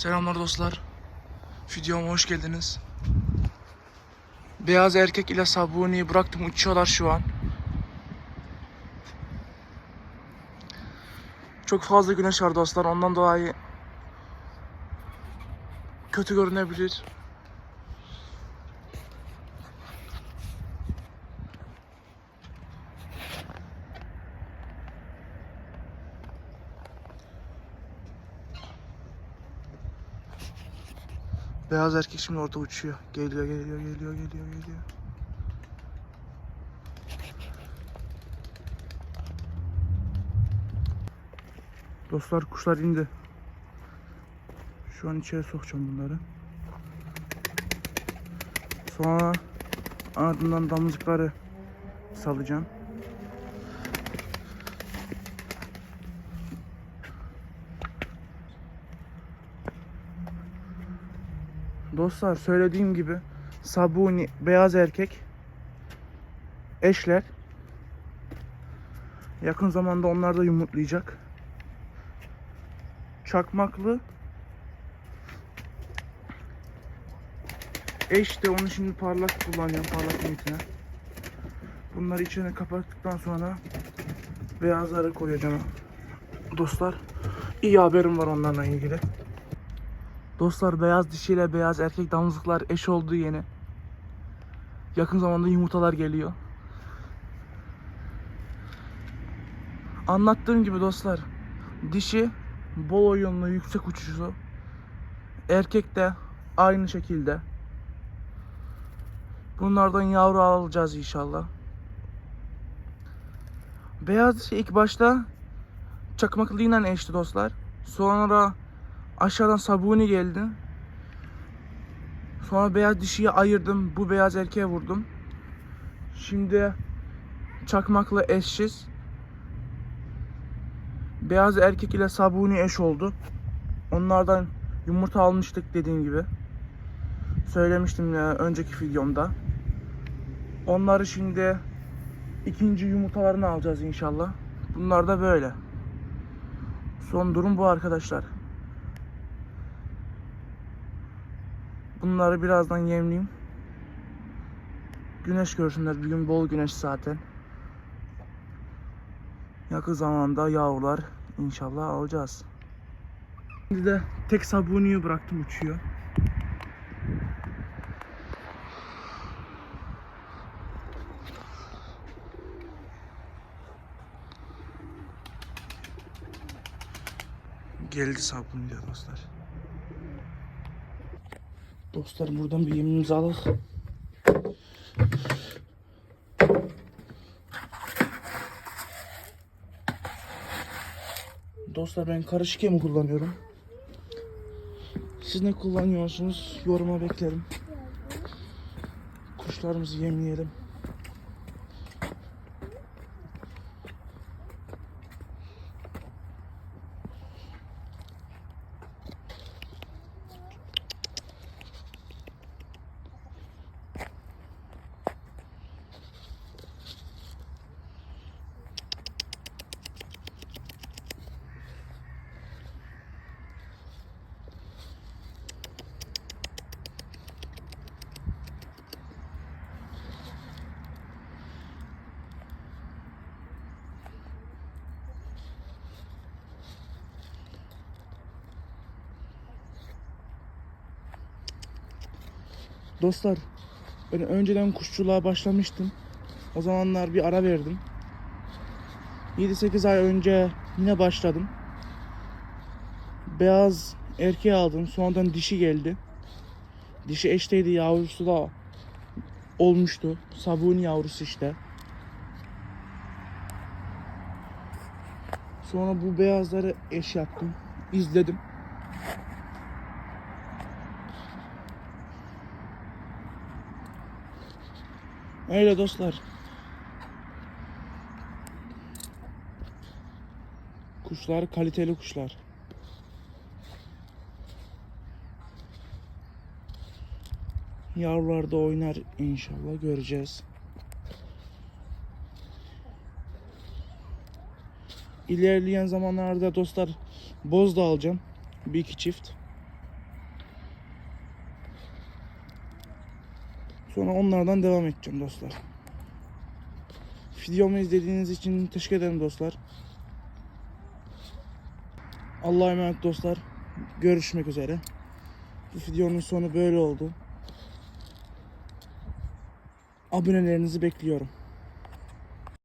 Selamlar dostlar. Videoma hoş geldiniz. Beyaz erkek ile Sabuni'yi bıraktım uçuyorlar şu an. Çok fazla güneş var dostlar ondan dolayı kötü görünebilir. Beyaz erkek şimdi orada uçuyor. Geliyor, geliyor, geliyor, geliyor, geliyor. Dostlar kuşlar indi. Şu an içeri sokacağım bunları. Sonra ardından damızlıkları salacağım. Dostlar söylediğim gibi Sabuni beyaz erkek eşler yakın zamanda onlar da yumurtlayacak. Çakmaklı eş de onu şimdi parlak kullanıyorum parlak niyetine. Bunları içine kapattıktan sonra beyazları koyacağım. Dostlar iyi haberim var onlarla ilgili. Dostlar beyaz dişiyle beyaz erkek damızlıklar eş olduğu yeni. Yakın zamanda yumurtalar geliyor. Anlattığım gibi dostlar dişi bol oyunlu yüksek uçuşu erkek de aynı şekilde bunlardan yavru alacağız inşallah. Beyaz dişi ilk başta çakmaklıyla eşti dostlar. Sonra Aşağıdan sabuni geldi. Sonra beyaz dişiyi ayırdım. Bu beyaz erkeğe vurdum. Şimdi çakmakla eşsiz. Beyaz erkek ile sabuni eş oldu. Onlardan yumurta almıştık dediğim gibi. Söylemiştim ya önceki videomda. Onları şimdi ikinci yumurtalarını alacağız inşallah. Bunlar da böyle. Son durum bu arkadaşlar. Bunları birazdan yemleyeyim. Güneş görsünler. Bugün bol güneş zaten. Yakın zamanda yavrular inşallah alacağız. Şimdi de tek sabuniyi bıraktım uçuyor. Geldi sabuni de dostlar. Dostlar buradan bir alalım. Dostlar ben karışık yem kullanıyorum. Siz ne kullanıyorsunuz? Yoruma beklerim. Kuşlarımızı yemleyelim. Dostlar ben önceden kuşçuluğa başlamıştım. O zamanlar bir ara verdim. 7-8 ay önce yine başladım. Beyaz erkeği aldım. Sonradan dişi geldi. Dişi eşteydi. Yavrusu da olmuştu. Sabuni yavrusu işte. Sonra bu beyazları eş yaptım. İzledim. Öyle dostlar. Kuşlar kaliteli kuşlar. Yavrular da oynar inşallah göreceğiz. İlerleyen zamanlarda dostlar boz da alacağım. Bir iki çift. Sonra onlardan devam edeceğim dostlar. Videomu izlediğiniz için teşekkür ederim dostlar. Allah'a emanet dostlar. Görüşmek üzere. Bu videonun sonu böyle oldu. Abonelerinizi bekliyorum.